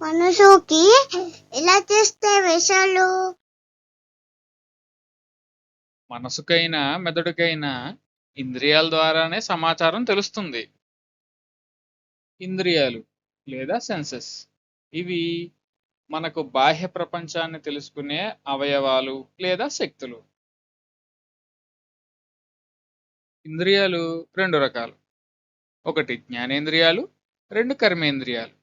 మనసుకి ఎలా చేస్తే విషయాలు మనసుకైనా మెదడుకైనా ఇంద్రియాల ద్వారానే సమాచారం తెలుస్తుంది. ఇంద్రియాలు లేదా సెన్సెస్. ఇవి మనకు బాహ్య ప్రపంచాన్ని తెలుసుకునే అవయవాలు లేదా శక్తులు. ఇంద్రియాలు రెండు రకాలు. ఒకటి జ్ఞానేంద్రియాలు రెండు కర్మేంద్రియాలు.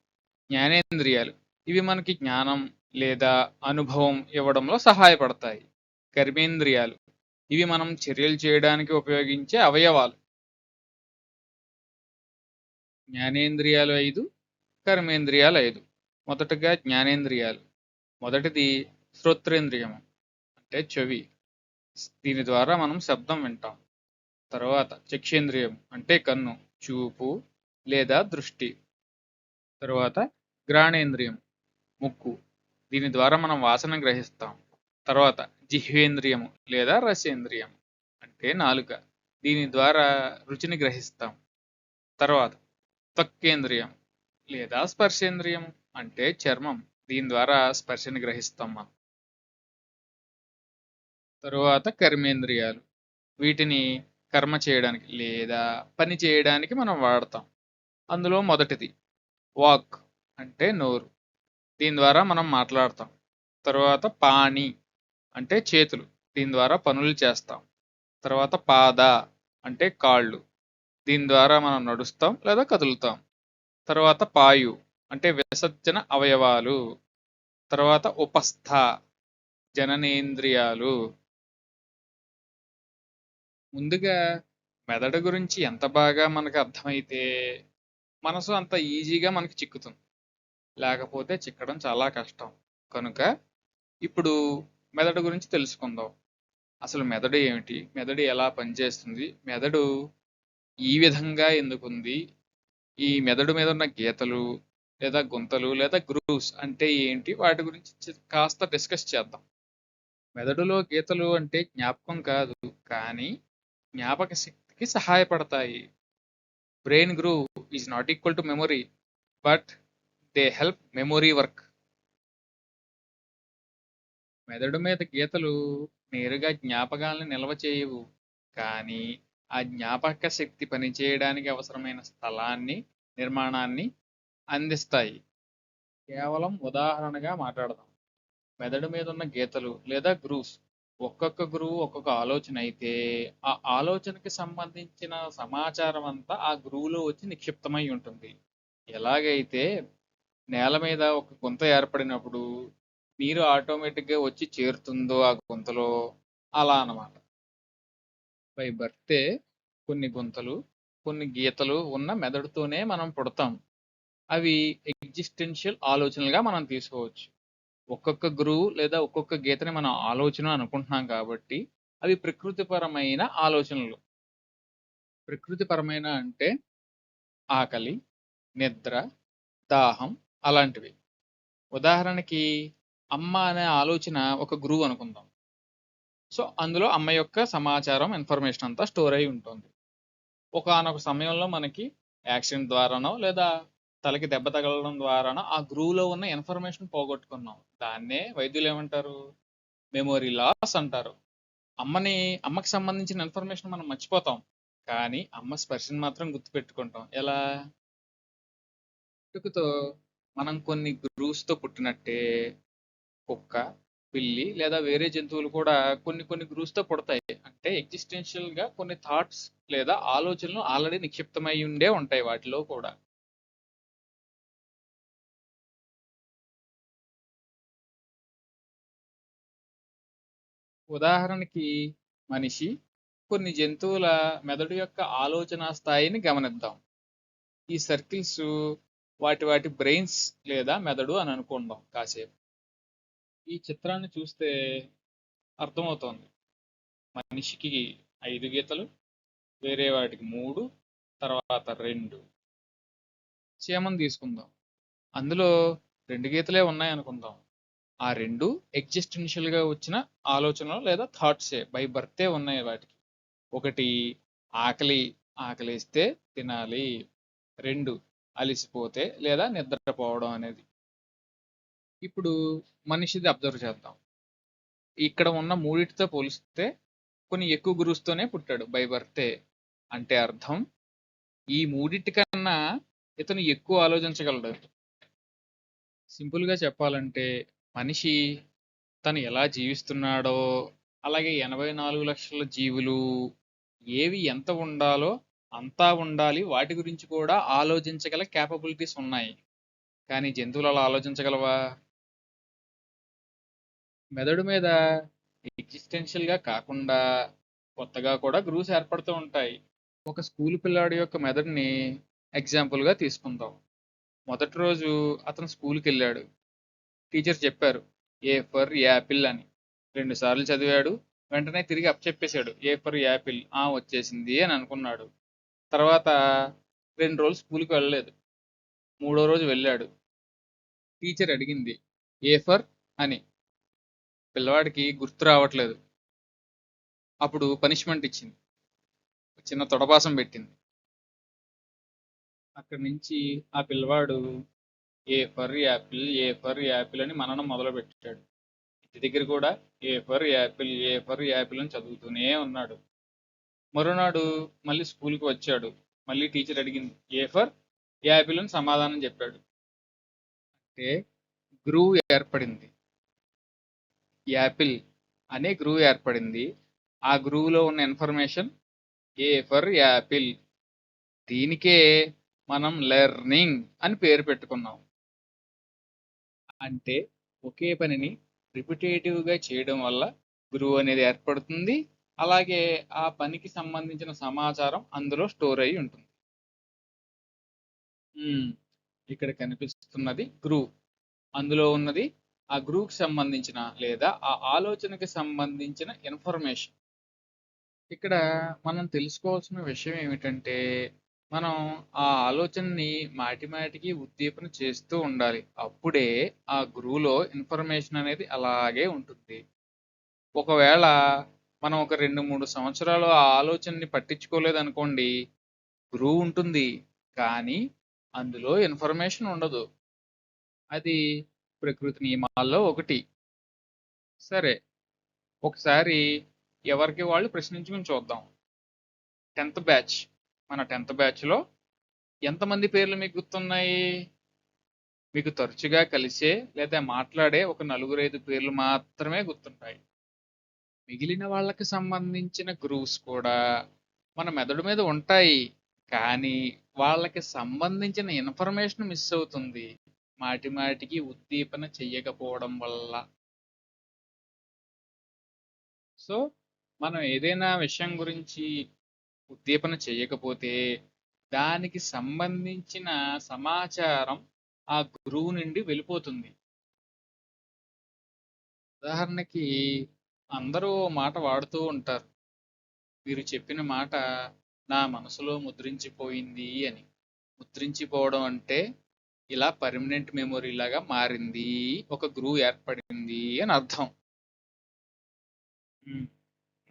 జ్ఞానేంద్రియాలు. ఇవి మనకి జ్ఞానం లేదా అనుభవం ఇవ్వడంలో సహాయపడతాయి. కర్మేంద్రియాలు ఇవి మనం చర్యలు చేయడానికి ఉపయోగించే అవయవాలు. జ్ఞానేంద్రియాలు ఐదు కర్మేంద్రియాలు ఐదు. మొదటగా జ్ఞానేంద్రియాలు. మొదటిది శ్రోత్రేంద్రియము అంటే చెవి. దీని ద్వారా మనం శబ్దం వింటాం. తర్వాత చక్షేంద్రియం అంటే కన్ను చూపు లేదా దృష్టి. తరువాత గ్రాణేంద్రియం ముక్కు. దీని ద్వారా మనం వాసన గ్రహిస్తాం. తర్వాత జిహ్వేంద్రియము లేదా రసేంద్రియం అంటే నాలుక. దీని ద్వారా రుచిని గ్రహిస్తాం. తర్వాత త్వక్కేంద్రియం లేదా స్పర్శేంద్రియం అంటే చర్మం. దీని ద్వారా స్పర్శని గ్రహిస్తాం మనం. తరువాత కర్మేంద్రియాలు. వీటిని కర్మ చేయడానికి లేదా పని చేయడానికి మనం వాడతాం. అందులో మొదటిది వాక్ అంటే నోరు. దీని ద్వారా మనం మాట్లాడతాం. తర్వాత పాణి అంటే చేతులు. దీని ద్వారా పనులు చేస్తాం. తర్వాత పాద అంటే కాళ్ళు. దీని ద్వారా మనం నడుస్తాం లేదా కదులుతాం. తర్వాత పాయు అంటే విసర్జన అవయవాలు. తర్వాత ఉపస్థ జననేంద్రియాలు. ముందుగా మెదడు గురించి ఎంత బాగా మనకు అర్థమైతే మనసు అంత ఈజీగా మనకి చిక్కుతుంది. లేకపోతే చిక్కడం చాలా కష్టం. కనుక ఇప్పుడు మెదడు గురించి తెలుసుకుందాం. అసలు మెదడు ఏమిటి? మెదడు ఎలా పనిచేస్తుంది? మెదడు ఈ విధంగా ఎందుకుంది? ఈ మెదడు మీద ఉన్న గీతలు లేదా గుంతలు లేదా గ్రూవ్స్ అంటే ఏంటి? వాటి గురించి కాస్త డిస్కస్ చేద్దాం. మెదడులో గీతలు అంటే జ్ఞాపకం కాదు కానీ జ్ఞాపక శక్తికి సహాయపడతాయి. Brain groove is not equal to memory but they help memory work మెదడు మీద గీతలు నేరుగా జ్ఞాపకాలను నిల్వ చేయవు కానీ ఆ జ్ఞాపక శక్తి పనిచేయడానికి అవసరమైన స్థలాన్ని నిర్మాణాన్ని అందిస్తాయి. కేవలం ఉదాహరణగా మాట్లాడదాం. మెదడు మీద ఉన్న గీతలు లేదా గ్రూవ్స్ ఒక్కొక్క గురువు ఒక్కొక్క ఆలోచన అయితే ఆ ఆలోచనకి సంబంధించిన సమాచారం అంతా ఆ గురువులో వచ్చి నిక్షిప్తమై ఉంటుంది. ఎలాగైతే నేల మీద ఒక గుంత ఏర్పడినప్పుడు నీరు ఆటోమేటిక్గా వచ్చి చేరుతుందో ఆ గుంతలో అలా అన్నమాట. బై బర్తే కొన్ని గుంతలు కొన్ని గీతలు ఉన్న మెదడుతోనే మనం పుడతాం. అవి ఎగ్జిస్టెన్షియల్ ఆలోచనలుగా మనం తీసుకోవచ్చు. ఒక్కొక్క గురువు లేదా ఒక్కొక్క గీతని మనం ఆలోచన అనుకుంటున్నాం కాబట్టి అవి ప్రకృతిపరమైన ఆలోచనలు. ప్రకృతిపరమైన అంటే ఆకలి నిద్ర దాహం అలాంటివి. ఉదాహరణకి అమ్మ అనే ఆలోచన ఒక గురువు అనుకుందాం. సో అందులో అమ్మ యొక్క సమాచారం ఇన్ఫర్మేషన్ అంతా స్టోర్ అయి ఉంటుంది. ఒకానొక సమయంలో మనకి యాక్సిడెంట్ ద్వారానో లేదా తలకి దెబ్బ తగలడం ద్వారాన ఆ గ్రూలో ఉన్న ఇన్ఫర్మేషన్ పోగొట్టుకున్నాం. దాన్నే వైద్యులు ఏమంటారు? మెమొరీ లాస్ అంటారు. అమ్మని అమ్మకి సంబంధించిన ఇన్ఫర్మేషన్ మనం మర్చిపోతాం. కానీ అమ్మ స్పర్శని మాత్రం గుర్తుపెట్టుకుంటాం. ఎలా? పుట్టుకతో మనం కొన్ని grooves పుట్టినట్టే కుక్క పిల్లి లేదా వేరే జంతువులు కూడా కొన్ని కొన్ని grooves పుడతాయి. అంటే ఎగ్జిస్టెన్షియల్గా కొన్ని థాట్స్ లేదా ఆలోచనలు ఆల్రెడీ నిక్షిప్తమై ఉండే ఉంటాయి వాటిలో కూడా. ఉదాహరణకి మనిషి కొన్ని జంతువుల మెదడు యొక్క ఆలోచన స్థాయిని గమనిద్దాం. ఈ సర్కిల్స్ వాటి వాటి బ్రెయిన్స్ లేదా మెదడు అని అనుకుందాం కాసేపు. ఈ చిత్రాన్ని చూస్తే అర్థమవుతోంది. మనిషికి ఐదు గీతలు వేరే వాటికి మూడు తర్వాత రెండు. చీమను తీసుకుందాం. అందులో రెండు గీతలే ఉన్నాయి అనుకుందాం. ఆ రెండు ఎగ్జిస్టెన్షియల్గా వచ్చిన ఆలోచనలు లేదా థాట్సే బై బర్తే ఉన్నాయి వాటికి. ఒకటి ఆకలి ఆకలిస్తే తినాలి. రెండు అలిసిపోతే లేదా నిద్రపోవడం అనేది. ఇప్పుడు మనిషిది అబ్జర్వ్ చేద్దాం. ఇక్కడ ఉన్న మూడిటితో పోలిస్తే కొన్ని ఎక్కువ గురుస్తోనే పుట్టాడు బై బర్తే అంటే అర్థం ఈ మూడిటి కన్నా ఇతను ఎక్కువ ఆలోచించగలడు. సింపుల్గా చెప్పాలంటే మనిషి తను ఎలా జీవిస్తున్నాడో అలాగే ఎనభై నాలుగు లక్షల జీవులు ఏవి ఎంత ఉండాలో అంతా ఉండాలి. వాటి గురించి కూడా ఆలోచించగల క్యాపబిలిటీస్ ఉన్నాయి. కానీ జంతువులు అలా ఆలోచించగలవా? మెదడు మీద ఎగ్జిస్టెన్షియల్గా కాకుండా కొత్తగా కూడా గ్రూస్ ఏర్పడుతూ ఉంటాయి. ఒక స్కూల్ పిల్లాడి యొక్క మెదడుని ఎగ్జాంపుల్గా తీసుకుందాం. మొదటి రోజు అతను స్కూల్కి వెళ్ళాడు. టీచర్ చెప్పారు ఏ ఫర్ యాపిల్ అని. రెండు సార్లు చదివాడు వెంటనే తిరిగి అప్పచెప్పేశాడు ఏ ఫర్ యాపిల్? ఆ వచ్చేసింది అని అనుకున్నాడు. తర్వాత రెండు రోజులు స్కూల్కి వెళ్ళలేదు. మూడో రోజు వెళ్ళాడు. టీచర్ అడిగింది ఏ ఫర్? అని. పిల్లవాడికి గుర్తు రావట్లేదు. అప్పుడు పనిష్మెంట్ ఇచ్చింది. చిన్న తొడబాసం పెట్టింది. అక్కడి నుంచి ఆ పిల్లవాడు A for apple A for apple అని మననం మొదలు పెట్టాడు ఇంటి దగ్గర కూడా A for apple A for apple అని చదువుతూనే ఉన్నాడు. మరోనాడు మళ్ళీ స్కూల్కి వచ్చాడు. మళ్ళీ టీచర్ అడిగింది ఏ ఫర్ యాపిల్ అని సమాధానం చెప్పాడు. అంటే గ్రూవ్ ఏర్పడింది. యాపిల్ అనే గ్రూవ్ ఏర్పడింది. ఆ గ్రూవ్లో ఉన్న ఇన్ఫర్మేషన్ ఏ ఫర్ యాపిల్. దీనికే మనం లెర్నింగ్ అని పేరు పెట్టుకున్నాం. అంటే ఒకే పనిని రిపిటేటివ్గా చేయడం వల్ల గురువు అనేది ఏర్పడుతుంది. అలాగే ఆ పనికి సంబంధించిన సమాచారం అందులో స్టోర్ అయి ఉంటుంది. ఇక్కడ కనిపిస్తున్నది గ్రూవ్ అందులో ఉన్నది ఆ గ్రూప్ సంబంధించిన లేదా ఆ ఆలోచనకి సంబంధించిన ఇన్ఫర్మేషన్ ఇక్కడ మనం తెలుసుకోవాల్సిన విషయం ఏమిటంటే మనం ఆ ఆలోచనని మాటి మాటికి ఉద్దీపన చేస్తూ ఉండాలి. అప్పుడే ఆ గురువులో ఇన్ఫర్మేషన్ అనేది అలాగే ఉంటుంది. ఒకవేళ మనం ఒక రెండు మూడు సంవత్సరాలు ఆ ఆలోచనని పట్టించుకోలేదు అనుకోండి గురువు ఉంటుంది. కానీ అందులో ఇన్ఫర్మేషన్ ఉండదు. అది ప్రకృతి నియమాల్లో ఒకటి. సరే ఒకసారి ఎవరికి వాళ్ళు ప్రశ్నించుకుని చూద్దాం. టెన్త్ బ్యాచ్ మన టెన్త్ బ్యాచ్లో ఎంతమంది పేర్లు మీకు గుర్తున్నాయి? మీకు తరచుగా కలిసే లేదా మాట్లాడే ఒక నలుగురు ఐదు పేర్లు మాత్రమే గుర్తుంటాయి. మిగిలిన వాళ్ళకి సంబంధించిన గ్రూప్స్ కూడా మన మెదడు మీద ఉంటాయి. కానీ వాళ్ళకి సంబంధించిన ఇన్ఫర్మేషన్ మిస్ అవుతుంది. మాటి మాటికి ఉద్దీపన చెయ్యకపోవడం వల్ల. సో మనం ఏదైనా విషయం గురించి ఉద్దీపన చేయకపోతే దానికి సంబంధించిన సమాచారం ఆ గురువు నుండి వెళ్ళిపోతుంది. ఉదాహరణకి అందరూ ఓ మాట వాడుతూ ఉంటారు. మీరు చెప్పిన మాట నా మనసులో ముద్రించిపోయింది అని. ముద్రించిపోవడం అంటే ఇలా పర్మనెంట్ మెమొరీ లాగా మారింది ఒక గురువు ఏర్పడింది అని అర్థం.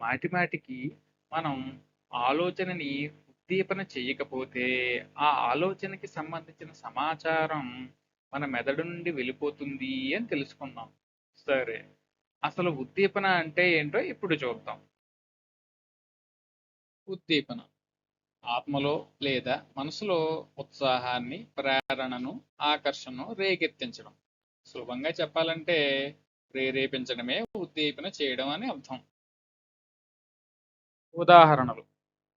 మాటి మాటికి మనం ఆలోచనని ఉద్దీపన చేయకపోతే ఆ ఆలోచనకి సంబంధించిన సమాచారం మన మెదడు నుండి వెళ్ళిపోతుంది అని తెలుసుకున్నాం సరే. అసలు ఉద్దీపన అంటే ఏంటో ఇప్పుడు చూద్దాం. ఉద్దీపన. ఆత్మలో లేదా మనసులో ఉత్సాహాన్ని ప్రేరణను ఆకర్షణను రేకెత్తించడం. సులభంగా చెప్పాలంటే ప్రేరేపించడమే ఉద్దీపన చేయడం అని అర్థం. ఉదాహరణలు.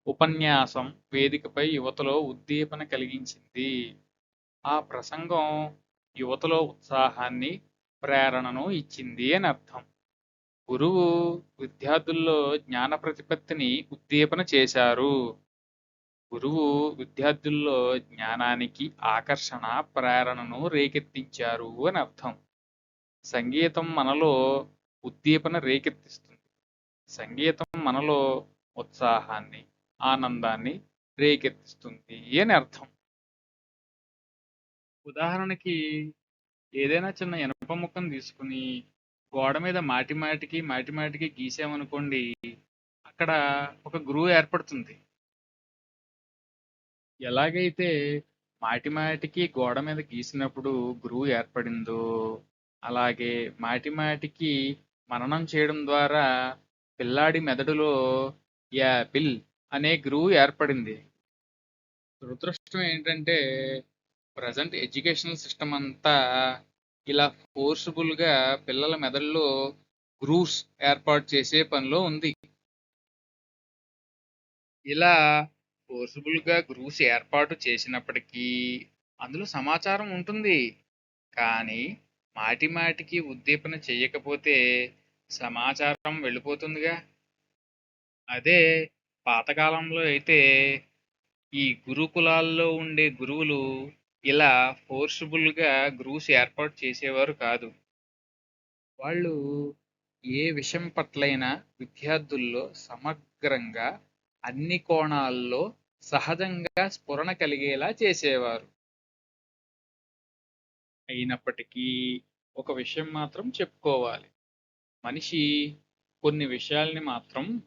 ఉపన్యాసం వేదికపై యువతలో ఉద్దీపన కలిగించింది. ఆ ప్రసంగం యువతలో ఉత్సాహాన్ని ప్రేరణను ఇచ్చింది అని అర్థం. గురువు విద్యార్థుల్లో జ్ఞాన ప్రతిపత్తిని ఉద్దీపన చేశారు. గురువు విద్యార్థుల్లో జ్ఞానానికి ఆకర్షణ ప్రేరణను రేకెత్తించారు అని అర్థం. సంగీతం మనలో ఉద్దీపన రేకెత్తిస్తుంది. సంగీతం మనలో ఉత్సాహాన్ని ఆనందాన్ని రేకెత్తిస్తుంది అని అర్థం. ఉదాహరణకి ఏదైనా చిన్న ఇనప ముక్కను తీసుకుని గోడ మీద మాటి మాటికి మాటి మాటికి గీసామనుకోండి అక్కడ ఒక గురువు ఏర్పడుతుంది. ఎలాగైతే మాటి మాటికి గోడ మీద గీసినప్పుడు గురువు ఏర్పడిందో అలాగే మాటి మాటికి మననం చేయడం ద్వారా పిల్లాడి మెదడులో యాపిల్ అనే గ్రూ ఏర్పడింది. దురదృష్టం ఏంటంటే ప్రజెంట్ ఎడ్యుకేషనల్ సిస్టమ్ అంతా ఇలా ఫోర్సబుల్గా పిల్లల మెదడులో గ్రూవ్స్ ఏర్పాటు చేసే పనిలో ఉంది. ఇలా ఫోర్సబుల్గా గ్రూవ్స్ ఏర్పాటు చేసినప్పటికీ అందులో సమాచారం ఉంటుంది. కానీ మాటి మాటికి ఉద్దీపన చేయకపోతే సమాచారం వెళ్ళిపోతుందిగా. అదే పాతకాలంలో అయితే ఈ గురుకులాల్లో ఉండే గురువులు ఇలా ఫోర్స్ఫుల్గా ఏర్పాటు చేసేవారు కాదు. వాళ్ళు ఏ విషయం పట్లైనా విద్యార్థుల్లో సమగ్రంగా అన్ని కోణాల్లో సహజంగా స్ఫురణ కలిగేలా చేసేవారు. అయినప్పటికీ ఒక విషయం మాత్రం చెప్పుకోవాలి. మనిషి కొన్ని విషయాల్ని మాత్రం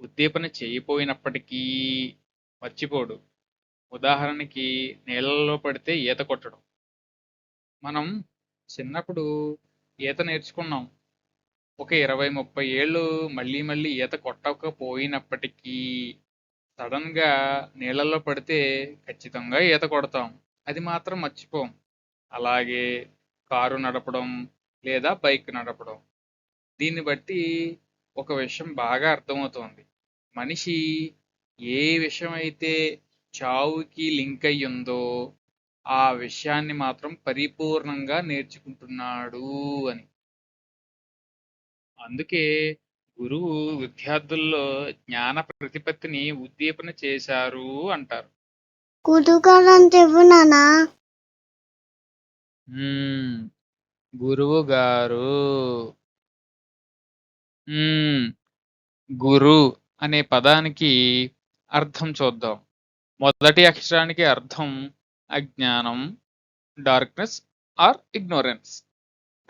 ఉద్దీపన చేయపోయినప్పటికీ మర్చిపోడు. ఉదాహరణకి నీళ్ళలో పడితే ఈత కొట్టడం. మనం చిన్నప్పుడు ఈత నేర్చుకున్నాం. ఒక ఇరవై ముప్పై ఏళ్ళు మళ్ళీ మళ్ళీ ఈత కొట్టకపోయినప్పటికీ సడన్గా నీళ్ళలో నీళ్ళల్లో పడితే ఖచ్చితంగా ఈత కొడతాం. అది మాత్రం మర్చిపోం. అలాగే కారు నడపడం లేదా బైక్ నడపడం. దీన్ని బట్టి ఒక విషయం బాగా అర్థమవుతోంది. మనిషి ఏ విషయం అయితే చావుకి లింక్ అయి ఉందో ఆ విషయాన్ని మాత్రం పరిపూర్ణంగా నేర్చుకుంటున్నాడు అని అందుకే గురువు విద్యార్థుల్లో జ్ఞాన ప్రతిపత్తిని ఉద్దీపన చేశారు అంటారు. గురువు గారు. గురు అనే పదానికి అర్థం చూద్దాం. మొదటి అక్షరానికి అర్థం అజ్ఞానం డార్క్నెస్ ఆర్ ఇగ్నోరెన్స్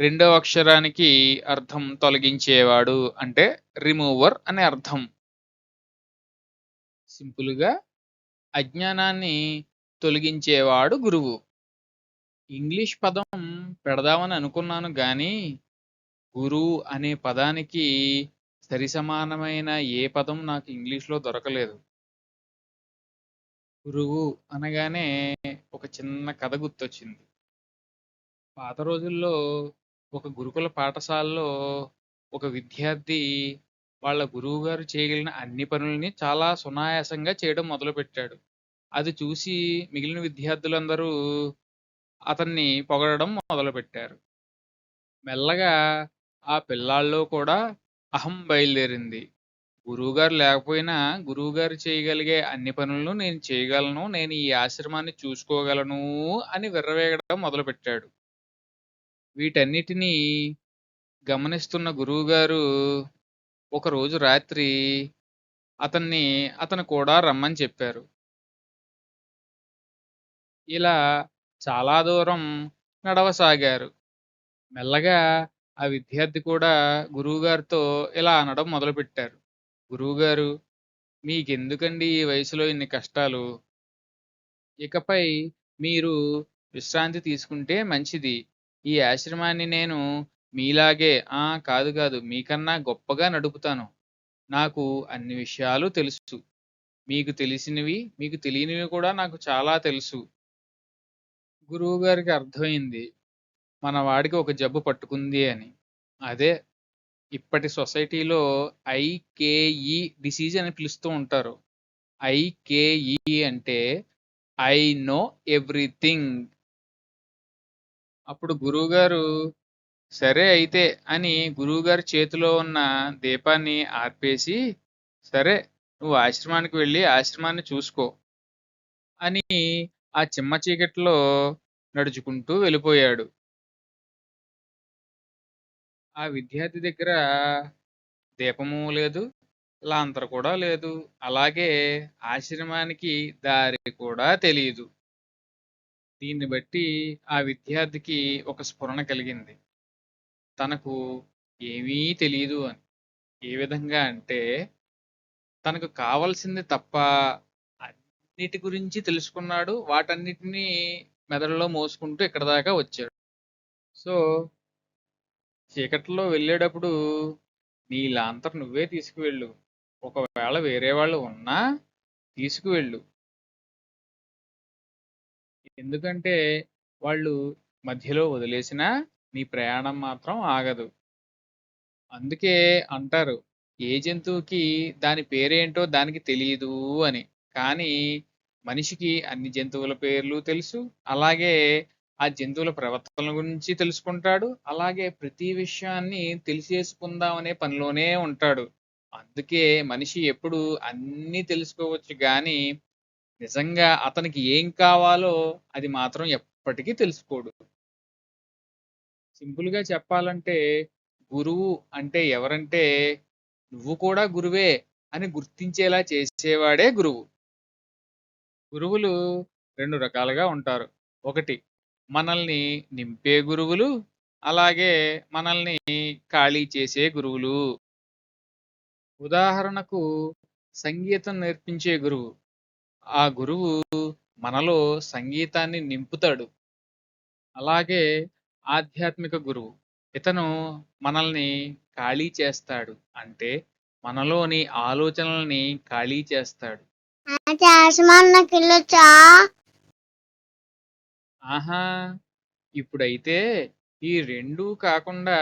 రెండవ అక్షరానికి అర్థం తొలగించేవాడు అంటే రిమూవర్ అనే అర్థం. సింపుల్గా అజ్ఞానాన్ని తొలగించేవాడు గురువు. ఇంగ్లీష్ పదం పెడదామని అనుకున్నాను కానీ గురువు అనే పదానికి సరిసమానమైన ఏ పదం నాకు ఇంగ్లీష్లో దొరకలేదు. గురువు అనగానే ఒక చిన్న కథ గుర్తొచ్చింది. పాత రోజుల్లో ఒక గురుకుల పాఠశాలలో ఒక విద్యార్థి వాళ్ళ గురువు గారు చేయగలిగిన అన్ని పనుల్ని చాలా సునాయాసంగా చేయడం మొదలుపెట్టాడు. అది చూసి మిగిలిన విద్యార్థులందరూ అతన్ని పొగడడం మొదలుపెట్టారు. మెల్లగా ఆ పిల్లాల్లో కూడా అహం బయలుదేరింది. గురువుగారు లేకపోయినా గురువుగారు చేయగలిగే అన్ని పనులను నేను చేయగలను నేను ఈ ఆశ్రమాన్ని చూసుకోగలను అని విర్రవేగడం మొదలుపెట్టాడు. వీటన్నిటినీ గమనిస్తున్న గురువుగారు ఒకరోజు రాత్రి అతన్ని అతను కూడా రమ్మని చెప్పారు. ఇలా చాలా దూరం నడవసాగారు. మెల్లగా ఆ విద్యార్థి కూడా గురువుగారితో ఇలా అనడం మొదలుపెట్టారు. గురువుగారు మీకెందుకండి ఈ వయసులో ఇన్ని కష్టాలు? ఇకపై మీరు విశ్రాంతి తీసుకుంటే మంచిది. ఈ ఆశ్రమాన్ని నేను మీలాగే ఆ కాదు కాదు మీకన్నా గొప్పగా నడుపుతాను. నాకు అన్ని విషయాలు తెలుసు. మీకు తెలిసినవి మీకు తెలియనివి కూడా నాకు చాలా తెలుసు. గురువుగారికి అర్థమైంది. మన వాడికి ఒక జబ్బు పట్టుకుంది అని. అదే ఇప్పటి సొసైటీలో ఐకేఈ డిసీజ్ అని పిలుస్తూ ఉంటారు. ఐకేఈ అంటే ఐ నో ఎవ్రీథింగ్. అప్పుడు గురువుగారు సరే అయితే అని గురువుగారి చేతిలో ఉన్న దీపాన్ని ఆర్పేసి సరే నువ్వు ఆశ్రమానికి వెళ్ళి ఆశ్రమాన్ని చూసుకో అని ఆ చిమ్మ చీకట్లో నడుచుకుంటూ వెళ్ళిపోయాడు. ఆ విద్యార్థి దగ్గర దీపము లేదు లాంతరు కూడా లేదు. అలాగే ఆశ్రమానికి దారి కూడా తెలియదు దీన్ని బట్టి ఆ విద్యార్థికి ఒక స్ఫురణ కలిగింది. తనకు ఏమీ తెలియదు అని. ఏ విధంగా అంటే తనకు కావలసింది తప్ప అన్నిటి గురించి తెలుసుకున్నాడు. వాటన్నిటినీ మెదడులో మోసుకుంటూ ఇక్కడ దాకా వచ్చాడు. సో చీకట్లో వెళ్ళేటప్పుడు నీ లాంతర్ నువ్వే తీసుకువెళ్ళు. ఒకవేళ వేరే వాళ్ళు ఉన్నా తీసుకువెళ్ళు. ఎందుకంటే వాళ్ళు మధ్యలో వదిలేసినా నీ ప్రయాణం మాత్రం ఆగదు. అందుకే అంటారు ఏ జంతువుకి దాని పేరేంటో దానికి తెలియదు అని. కానీ మనిషికి అన్ని జంతువుల పేర్లు తెలుసు. అలాగే ఆ జంతువుల ప్రవర్తన గురించి తెలుసుకుంటాడు. అలాగే ప్రతి విషయాన్ని తెలిసేసుకుందామనే పనిలోనే ఉంటాడు. అందుకే మనిషి ఎప్పుడు అన్నీ తెలుసుకోవచ్చు కానీ నిజంగా అతనికి ఏం కావాలో అది మాత్రం ఎప్పటికీ తెలుసుకోడు. సింపుల్గా చెప్పాలంటే గురువు అంటే ఎవరంటే నువ్వు కూడా గురువే అని గుర్తించేలా చేసేవాడే గురువు. గురువులు రెండు రకాలుగా ఉంటారు. ఒకటి మనల్ని నింపే గురువులు అలాగే మనల్ని ఖాళీ చేసే గురువులు. ఉదాహరణకు సంగీతం నేర్పించే గురువు. ఆ గురువు మనలో సంగీతాన్ని నింపుతాడు. అలాగే ఆధ్యాత్మిక గురువు. ఇతను మనల్ని ఖాళీ చేస్తాడు. అంటే మనలోని ఆలోచనల్ని ఖాళీ చేస్తాడు. ఆహా! ఇప్పుడైతే ఈ రెండూ కాకుండా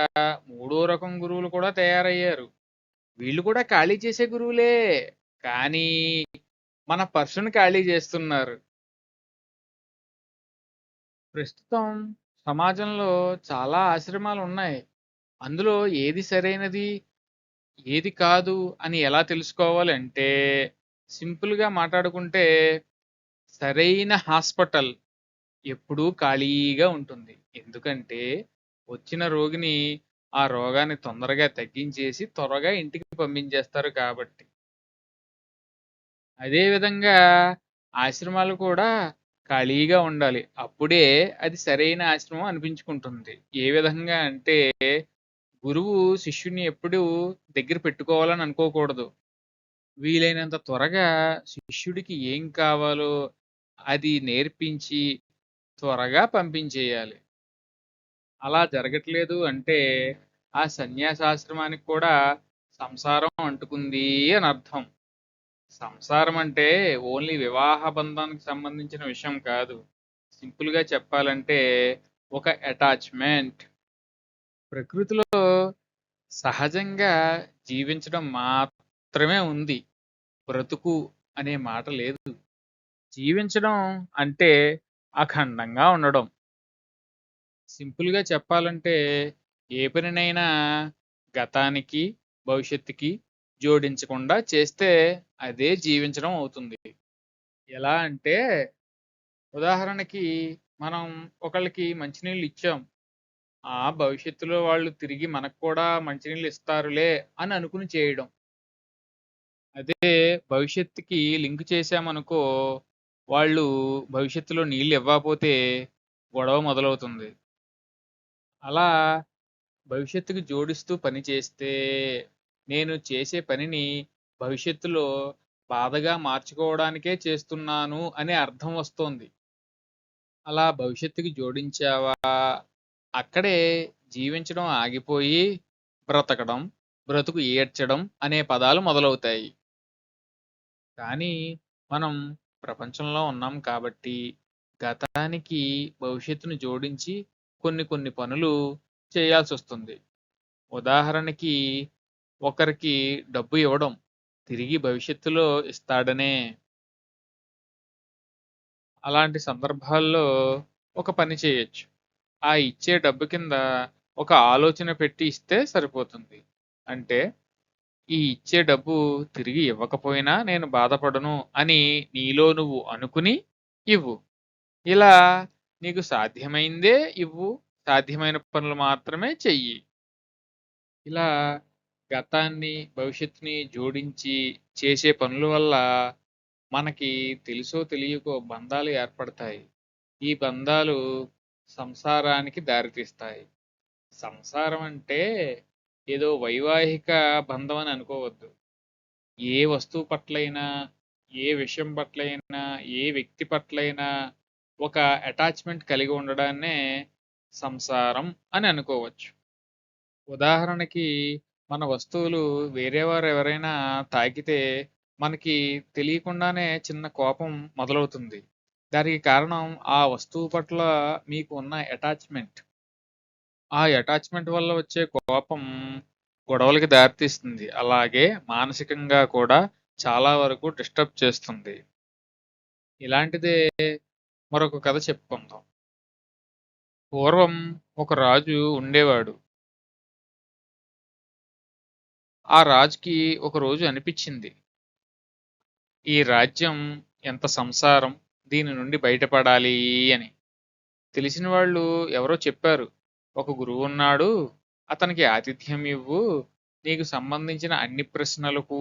మూడో రకం గురువులు కూడా తయారయ్యారు. వీళ్ళు కూడా ఖాళీ చేసే గురువులే. కానీ మన పర్సును ఖాళీ చేస్తున్నారు. ప్రస్తుతం సమాజంలో చాలా ఆశ్రమాలు ఉన్నాయి అందులో ఏది సరైనది ఏది కాదు అని ఎలా తెలుసుకోవాలంటే సింపుల్గా మాట్లాడుకుంటే సరైన హాస్పిటల్ ఎప్పుడూ ఖాళీగా ఉంటుంది. ఎందుకంటే వచ్చిన రోగిని ఆ రోగాన్ని తొందరగా తగ్గించేసి త్వరగా ఇంటికి పంపించేస్తారు కాబట్టి. అదేవిధంగా ఆశ్రమాలు కూడా ఖాళీగా ఉండాలి. అప్పుడే అది సరైన ఆశ్రమం అనిపించుకుంటుంది. ఏ విధంగా అంటే గురువు శిష్యుని ఎప్పుడూ దగ్గర పెట్టుకోవాలని అనుకోకూడదు. వీలైనంత త్వరగా శిష్యుడికి ఏం కావాలో అది నేర్పించి త్వరగా పంపించేయాలి. అలా జరగట్లేదు అంటే ఆ సన్యాసాశ్రమానికి కూడా సంసారం అంటుకుంది అని అర్థం. సంసారం అంటే ఓన్లీ వివాహ బంధానికి సంబంధించిన విషయం కాదు. సింపుల్గా చెప్పాలంటే ఒక అటాచ్మెంట్. ప్రకృతిలో సహజంగా జీవించడం మాత్రమే ఉంది. బ్రతుకు అనే మాట లేదు. జీవించడం అంటే అఖండంగా ఉండడం. సింపుల్గా చెప్పాలంటే ఏ పనినైనా గతానికి భవిష్యత్తుకి జోడించకుండా చేస్తే అదే జీవించడం అవుతుంది. ఎలా అంటే ఉదాహరణకి మనం ఒకళ్ళకి మంచినీళ్ళు ఇచ్చాం. ఆ భవిష్యత్తులో వాళ్ళు తిరిగి మనకు కూడా మంచినీళ్ళు ఇస్తారులే అని అనుకుని చేయడం. అదే భవిష్యత్తుకి లింక్ చేసామనుకో వాళ్ళు భవిష్యత్తులో నీళ్ళు ఇవ్వకపోతే గొడవ మొదలవుతుంది. అలా భవిష్యత్తుకు జోడిస్తూ పని చేస్తే నేను చేసే పనిని భవిష్యత్తులో బాధగా మార్చుకోవడానికే చేస్తున్నాను అనే అర్థం వస్తోంది. అలా భవిష్యత్తుకి జోడించావా? అక్కడే జీవించడం ఆగిపోయి బ్రతకడం బ్రతుకు ఏడ్చడం అనే పదాలు మొదలవుతాయి. కానీ మనం ప్రపంచంలో ఉన్నాం కాబట్టి గతానికి భవిష్యత్తును జోడించి కొన్ని కొన్ని పనులు చేయాల్సి వస్తుంది. ఉదాహరణకి ఒకరికి డబ్బు ఇవ్వడం తిరిగి భవిష్యత్తులో ఇస్తాడనే అలాంటి సందర్భాల్లో ఒక పని చేయొచ్చు. ఆ ఇచ్చే డబ్బు కింద ఒక ఆలోచన పెట్టి ఇస్తే సరిపోతుంది. అంటే ఈ ఇచ్చే డబ్బు తిరిగి ఇవ్వకపోయినా నేను బాధపడను అని నీలో నువ్వు అనుకుని ఇవ్వు. ఇలా నీకు సాధ్యమైందే ఇవ్వు. సాధ్యమైన పనులు మాత్రమే చెయ్యి. ఇలా గతాన్ని భవిష్యత్తుని జోడించి చేసే పనుల వల్ల మనకి తెలుసో తెలియకో బంధాలు ఏర్పడతాయి. ఈ బంధాలు సంసారానికి దారితీస్తాయి. సంసారం అంటే ఏదో వైవాహిక బంధం అని అనుకోవద్దు ఏ వస్తువు పట్లైనా ఏ విషయం పట్లైనా ఏ వ్యక్తి పట్లైనా ఒక అటాచ్మెంట్ కలిగి ఉండడాన్నే సంసారం అని అనుకోవచ్చు ఉదాహరణకి మన వస్తువులు వేరే వారు ఎవరైనా తాకితే మనకి తెలియకుండానే చిన్న కోపం మొదలవుతుంది. దానికి కారణం ఆ వస్తువు పట్ల మీకు ఉన్న అటాచ్‌మెంట్. ఆ అటాచ్‌మెంట్ వల్ల వచ్చే కోపం గొడవలకి దారితీస్తుంది. అలాగే మానసికంగా కూడా చాలా వరకు డిస్టర్బ్ చేస్తుంది. ఇలాంటిదే మరొక కథ చెప్పుకుందాం. పూర్వం ఒక రాజు ఉండేవాడు. ఆ రాజుకి ఒకరోజు అనిపిచ్చింది. ఈ రాజ్యం ఎంత సంసారం. దీని నుండి బయటపడాలి అని. తెలిసిన వాళ్ళు ఎవరో చెప్పారు. ఒక గురువున్నాడు. అతనికి ఆతిథ్యం ఇవ్వు. నీకు సంబంధించిన అన్ని ప్రశ్నలకు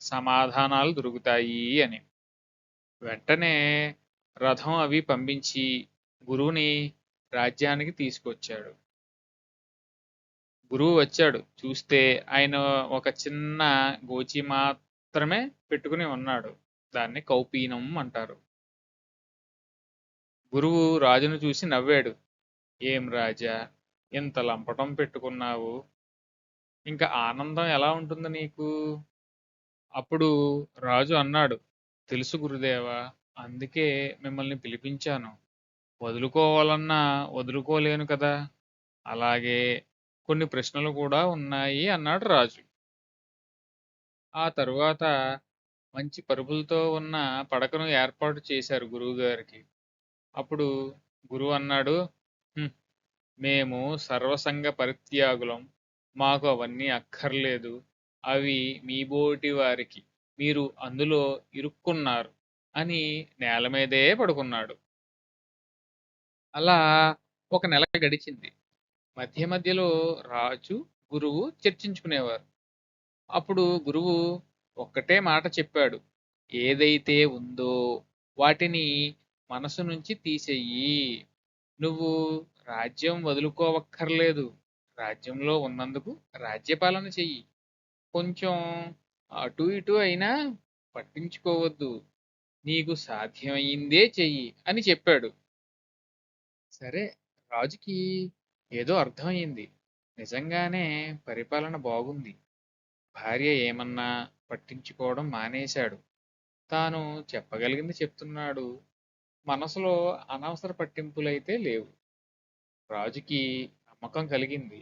సమాధానాలు దొరుకుతాయి అని. వెంటనే రథం అవి పంపించి గురువుని రాజ్యానికి తీసుకొచ్చాడు. గురువు వచ్చాడు. చూస్తే ఆయన ఒక చిన్న గోచి మాత్రమే పెట్టుకుని ఉన్నాడు. దాన్ని కౌపీనం అంటారు. గురువు రాజును చూసి నవ్వాడు. ఏం రాజా! ఇంత లంపటం పెట్టుకున్నావు. ఇంక ఆనందం ఎలా ఉంటుంది నీకు? అప్పుడు రాజు అన్నాడు. తెలుసు గురుదేవా! అందుకే మిమ్మల్ని పిలిపించాను. వదులుకోవాలన్నా వదులుకోలేను కదా! అలాగే కొన్ని ప్రశ్నలు కూడా ఉన్నాయి అన్నాడు రాజు. ఆ తరువాత మంచి పరుపులతో ఉన్న పడకను ఏర్పాటు చేశారు గురువుగారికి. అప్పుడు గురువు అన్నాడు. మేము సర్వసంగ పరిత్యాగులం. మాకు అవన్నీ అక్కర్లేదు. అవి మీబోటి వారికి. మీరు అందులో ఇరుక్కున్నారు అని నేల మీదే పడుకున్నాడు. అలా ఒక నెల గడిచింది. మధ్య మధ్యలో రాజు, గురువు చర్చించుకునేవారు. అప్పుడు గురువు ఒక్కటే మాట చెప్పాడు. ఏదైతే ఉందో వాటిని మనసు నుంచి తీసెయ్యి. నువ్వు రాజ్యం వదులుకోవక్కర్లేదు. రాజ్యంలో ఉన్నందుకు రాజ్యపాలన చెయ్యి. కొంచెం అటు ఇటు అయినా పట్టించుకోవద్దు. నీకు సాధ్యమైందే చెయ్యి అని చెప్పాడు. సరే రాజుకి ఏదో అర్థమైంది నిజంగానే పరిపాలన బాగుంది. భార్య ఏమన్నా పట్టించుకోవడం మానేశాడు. తాను చెప్పగలిగింది చెప్తున్నాడు. మనసులో అనవసర పట్టింపులైతే లేవు. రాజుకి నమ్మకం కలిగింది.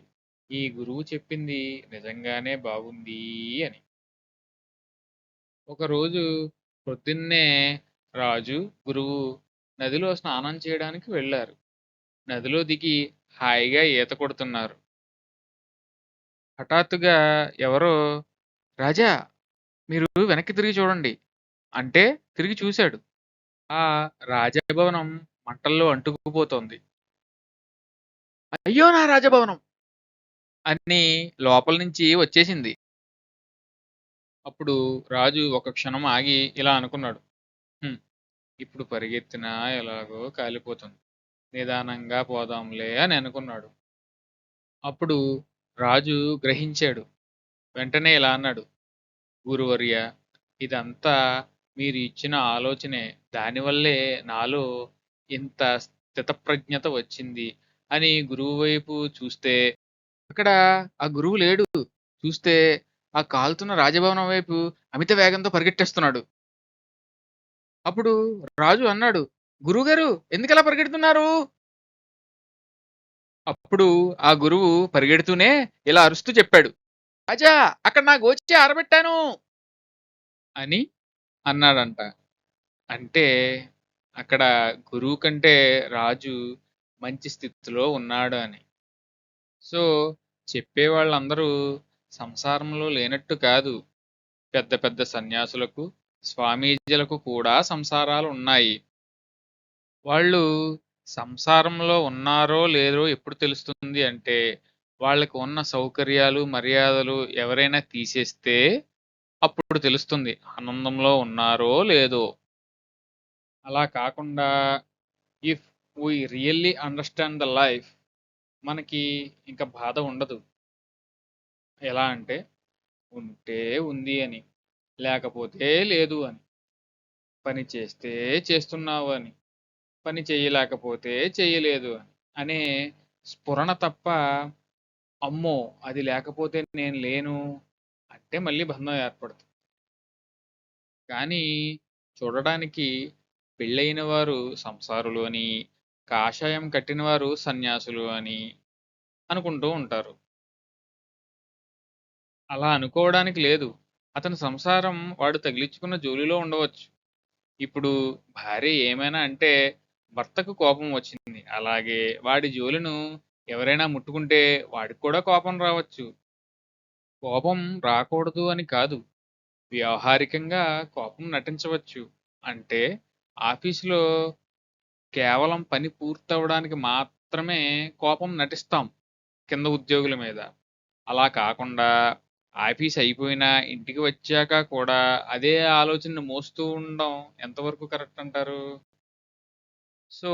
ఈ గురువు చెప్పింది నిజంగానే బాగుంది అని. ఒకరోజు పొద్దున్నే రాజు, గురువు నదిలో స్నానం చేయడానికి వెళ్ళారు నదిలో దిగి హాయిగా ఈత కొడుతున్నారు. హఠాత్తుగా ఎవరో రాజా! మీరు వెనక్కి తిరిగి చూడండి అంటే తిరిగి చూశాడు. ఆ రాజభవనం మంటల్లో అంటుకుపోతోంది. అయ్యో నా రాజభవనం! అని లోపల నుంచి వచ్చేసింది. అప్పుడు రాజు ఒక క్షణం ఆగి ఇలా అనుకున్నాడు. ఇప్పుడు పరిగెత్తినా ఎలాగో కాలిపోతుంది. నిదానంగా పోదాంలే అని అనుకున్నాడు. అప్పుడు రాజు గ్రహించాడు. వెంటనే ఇలా అన్నాడు. గురువర్య ఇదంతా మీరు ఇచ్చిన ఆలోచనే. దానివల్లే నాలో ఇంత స్థితప్రజ్ఞత వచ్చింది అని గురువు వైపు చూస్తే అక్కడ ఆ గురువు లేడు. చూస్తే ఆ కాలుతున్న రాజభవనం వైపు అమిత వేగంతో పరిగెట్టేస్తున్నాడు. అప్పుడు రాజు అన్నాడు. గురువుగారు ఎందుకలా పరిగెడుతున్నారు? అప్పుడు ఆ గురువు పరిగెడుతూనే ఇలా అరుస్తూ చెప్పాడు. రాజా! అక్కడ నా గోచి ఆరబెట్టాను. అని అన్నాడంట. అంటే అక్కడ గురువు కంటే రాజు మంచి స్థితిలో ఉన్నాడు అని. సో, చెప్పేవాళ్ళందరూ సంసారంలో లేనట్టు కాదు. పెద్ద పెద్ద సన్యాసులకు, స్వామీజీలకు కూడా సంసారాలు ఉన్నాయి వాళ్ళు సంసారంలో ఉన్నారో లేదో ఎప్పుడు తెలుస్తుంది అంటే, వాళ్ళకి ఉన్న సౌకర్యాలు, మర్యాదలు ఎవరైనా తీసేస్తే అప్పుడు తెలుస్తుంది ఆనందంలో ఉన్నారో లేదో. అలా కాకుండా if we really understand the life మనకి ఇంకా బాధ ఉండదు. ఎలా అంటే ఉంటే ఉంది అని, లేకపోతే లేదు అని. పని చేస్తే చేస్తున్నావు అని, పని చేయలేకపోతే చేయలేదు అని. అనే స్ఫురణ తప్ప అమ్మో అది లేకపోతే నేను లేను అంటే మళ్ళీ బంధం ఏర్పడుతుంది కానీ చూడడానికి పెళ్ళైన వారు సంసారులు అని కాషాయం కట్టిన వారు సన్యాసులు అని అనుకుంటూ ఉంటారు. అలా అనుకోవడానికి లేదు. అతని సంసారం వాడు తగిలించుకున్న జోలిలో ఉండవచ్చు. ఇప్పుడు భార్య ఏమైనా అంటే భర్తకు కోపం వచ్చింది. అలాగే వాడి జోలిను ఎవరైనా ముట్టుకుంటే వాడికి కూడా కోపం రావచ్చు. కోపం రాకూడదు అని కాదు. వ్యావహారికంగా కోపం నటించవచ్చు. అంటే ఆఫీసులో కేవలం పని పూర్తవడానికి మాత్రమే కోపం నటిస్తాం కింద ఉద్యోగుల మీద. అలా కాకుండా ఆఫీస్ అయిపోయినా ఇంటికి వచ్చాక కూడా అదే ఆలోచన మోస్తూ ఉండడం ఎంతవరకు కరెక్ట్ అంటారు? సో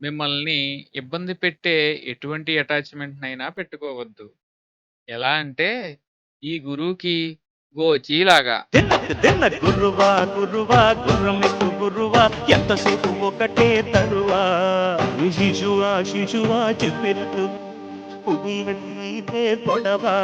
మిమ్మల్ని ఇబ్బంది పెట్టే ఎటువంటి అటాచ్మెంట్నైనా పెట్టుకోవద్దు. ఎలా అంటే ఈ గురువుకి గోచీలాగా తిన్న తిన్న గురువా గురువా గుర్రమికు గురువా ఎంతసేపు ఒకటే తరువా. శిశువా శిశువా చెప్పినట్టు పొడవా